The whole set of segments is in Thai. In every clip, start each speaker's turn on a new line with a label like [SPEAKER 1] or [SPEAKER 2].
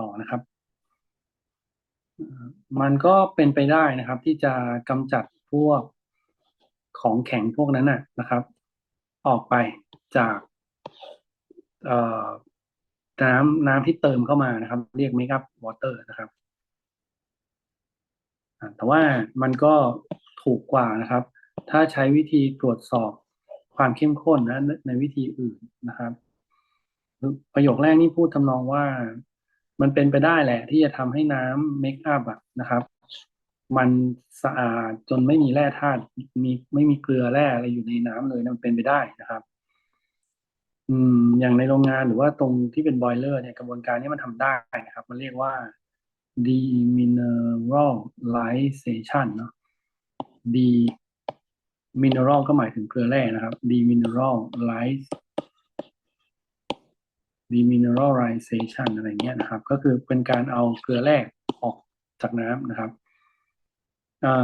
[SPEAKER 1] ต่อนะครับ มันก็เป็นไปได้นะครับ ที่จะกำจัดพวกของแข็งพวกนั้นนะนะครับ ออกไปจากน้ำน้ำที่เติมเข้ามานะครับ เรียก make up water นะครับแต่ว่ามันก็ถูกกว่านะครับ ถ้าใช้วิธีตรวจสอบความเข้มข้นนะในวิธีอื่นนะครับ ประโยคแรกนี่พูดทำนองว่า มันเป็นไปได้แหละ ที่จะทำให้น้ำเมคอัพอะนะครับ มันสะอาดจนไม่มีแร่ธาตุมีไม่มีเกลือแร่อะไรอยู่ในน้ำเลยนะมันเป็นไปได้นะครับ อืม อย่างในโรงงานหรือว่าตรงที่เป็นบอยเลอร์เนี่ยกระบวนการนี้มันทำได้นะครับ มันเรียกว่า demineralization เนาะ d mineral ก็หมายถึงเกลือแร่นะครับ demineralize demineralization อะไรเงี้ยนะครับ ก็คือเป็นการเอาเกลือแร่ออกจากน้ำนะครับ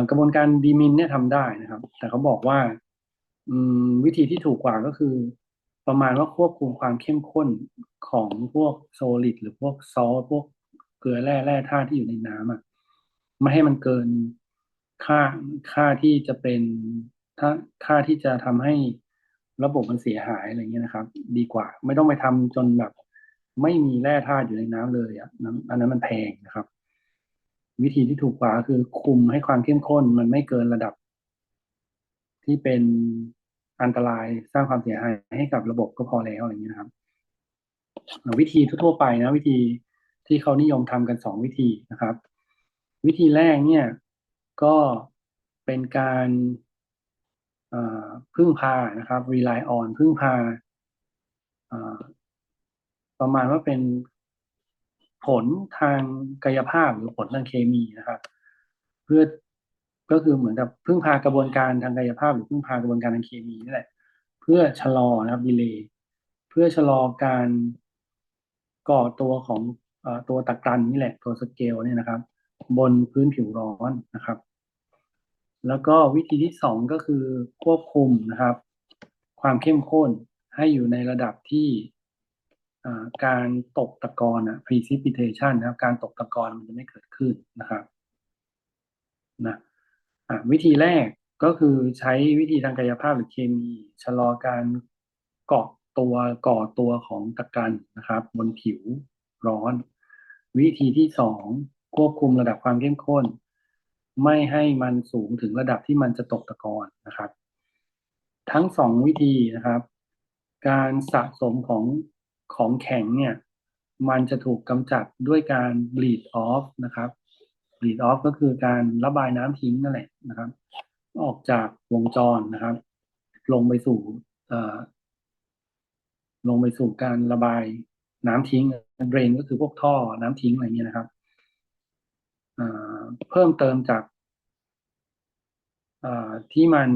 [SPEAKER 1] กระบวนการดีมินเนี่ยทำได้นะครับ แต่เขาบอกว่าวิธีที่ถูกกว่าก็คือ ประมาณว่าควบคุมความเข้มข้นของพวกโซลิดหรือพวกซอสพวกเกลือแร่แร่ธาตุที่อยู่ในน้ำอะไม่ให้มันเกินค่าค่าที่จะเป็นถ้าค่าที่จะทำให้ ระบบมันเสียหายอะไรเงี้ยนะครับ ดีกว่า ไม่ต้องไปทำจนแบบ ไม่มีแร่ธาตุอยู่ในน้ำเลยอะนั้นอันนั้นมันแพงนะครับ วิธีที่ถูกกว่าคือคุมให้ความเข้มข้นมันไม่เกินระดับ ที่เป็นอันตรายสร้างความเสียหายให้กับระบบก็พอแล้วอะไรเงี้ยนะครับ วิธีทั่วไปนะ วิธีที่เขานิยมทำกันสองวิธีนะครับ วิธีแรกเนี่ย ก็เป็นการ พึ่งพานะครับ rely on พึ่งพาประมาณว่าเป็นผลทางกายภาพหรือผลทางเคมีนะครับ เพื่อก็คือเหมือนกับพึ่งพากระบวนการทางกายภาพ หรือพึ่งพากระบวนการทางเคมีนี่แหละ เพื่อชะลอนะครับดีเลย์เพื่อชะลอการก่อตัวของอตัวตะกรันนี่แหละตัวสเกลเนี่ยนะครับ บนพื้นผิวร้อนนะครับ แล้วก็วิธีที่สองก็คือควบคุมนะครับ ความเข้มข้นให้อยู่ในระดับที่การตกตะกอนอะ precipitation นะครับ การตกตะกอนมันจะไม่เกิดขึ้นนะครับนะวิธีแรกก็คือใช้วิธีทางกายภาพหรือเคมีชะลอการเกาะตัวก่อตัวของตะกันนะครับ บนผิวร้อน วิธีที่สองควบคุมระดับความเข้มข้น ไม่ให้มันสูงถึงระดับที่มันจะตกตะกอนนะครับ ทั้งสองวิธีนะครับ การสะสมของของแข็งเนี่ยมันจะถูกกำจัดด้วยการ bleed off นะครับ bleed off ก็คือการระบายน้ำทิ้งนั่นแหละนะครับ ออกจากวงจรนะครับ ลงไปสู่ลงไปสู่การระบายน้ำทิ้งเดรนก็คือพวกท่อน้ำทิ้งอะไรเงี้ยนะครับอ่า เพิ่มเติมจากที่มัน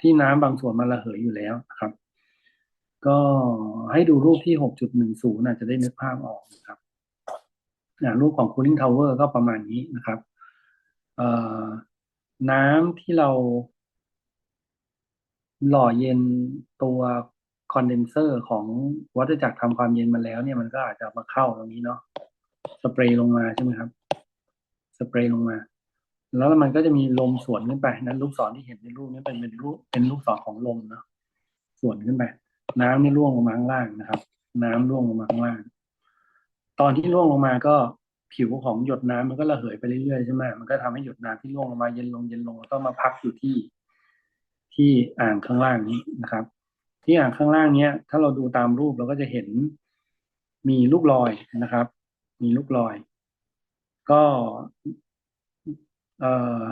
[SPEAKER 1] ที่น้ำบางส่วนมันระเหยอยู่แล้วนะครับ ก็ให้ดูรูปที่ 6.10อาจจะได้นึกภาพออกนะครับรูปของ cooling tower ก็ประมาณนี้นะครับน้ำที่เราหล่อเย็นตัวคอนเดนเซอร์ของวัฏจักรทำความเย็นมาแล้วเนี่ยมันก็อาจจะมาเข้าตรงนี้เนาะสเปรย์ลงมาใช่ไหมครับ สเปรย์ลงมา แล้วมันก็จะมีลมสวนขึ้นไปนั้นลูกศรที่เห็นในรูปนี้เป็นเป็นรูปเป็นลูกศรของลมเนาะสวนขึ้นไป น้ำนี่ร่วงลงมาข้างล่างนะครับ น้ำร่วงลงมาข้างล่าง ตอนที่ร่วงลงมาก็ผิวของหยดน้ำมันก็ระเหยไปเรื่อยๆใช่ไหมมันก็ทำให้หยดน้ำที่ร่วงลงมาเย็นลงเย็นลงแล้วก็มาพักอยู่ที่ที่อ่างข้างล่างนี้นะครับ ที่อ่างข้างล่างเนี้ย ถ้าเราดูตามรูปเราก็จะเห็นมีลูกลอยนะครับ มีลูกลอย ก็เอ่อ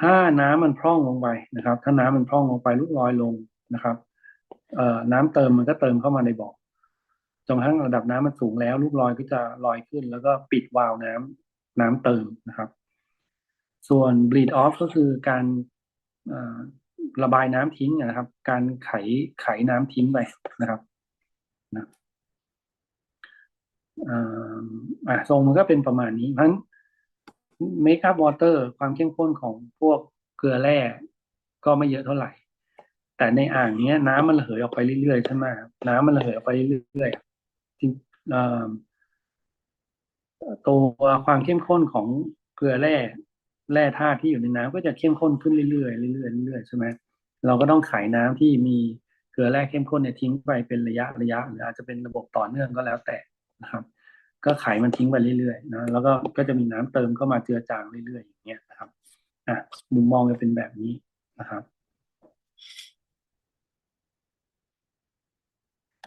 [SPEAKER 1] ถ้าน้ำมันพร่องลงไปนะครับ ถ้าน้ำมันพร่องลงไปลูกลอยลงนะครับเอ่อน้ำเติมมันก็เติมเข้ามาในบ่อจนกระทั่งระดับน้ำมันสูงแล้ว ลูกลอยก็จะลอยขึ้น แล้วก็ปิดวาล์วน้ำน้ำเติมนะครับ ส่วน bleed off ก็คือการระบายน้ำทิ้งนะครับ การไขไขน้ำทิ้งไปนะครับนะอ่าทรงมันก็เป็นประมาณนี้เพราะฉะนั้น เมคอัพวอเตอร์ความเข้มข้นของพวกเกลือแร่ก็ไม่เยอะเท่าไหร่ แต่ในอ่างเนี้ย น้ำมันระเหยออกไปเรื่อยๆใช่ไหมน้ำมันระเหยออกไปเรื่อยๆจริงตัวความเข้มข้นของเกลือแร่แร่ธาตุที่อยู่ในน้ำก็จะเข้มข้นขึ้นเรื่อยๆเรื่อยๆเรื่อยๆใช่ไหมเราก็ต้องขายน้ำที่มีเกลือแร่เข้มข้นเนี่ยทิ้งไปเป็นระยะระยะหรืออาจจะเป็นระบบต่อเนื่องก็แล้วแต่นะครับ ก็ขายมันทิ้งไปเรื่อยๆนะแล้วก็ก็จะมีน้ำเติมเข้ามาเจือจางเรื่อยๆอย่างเงี้ยนะครับอะมุมมองจะเป็นแบบนี้นะครับ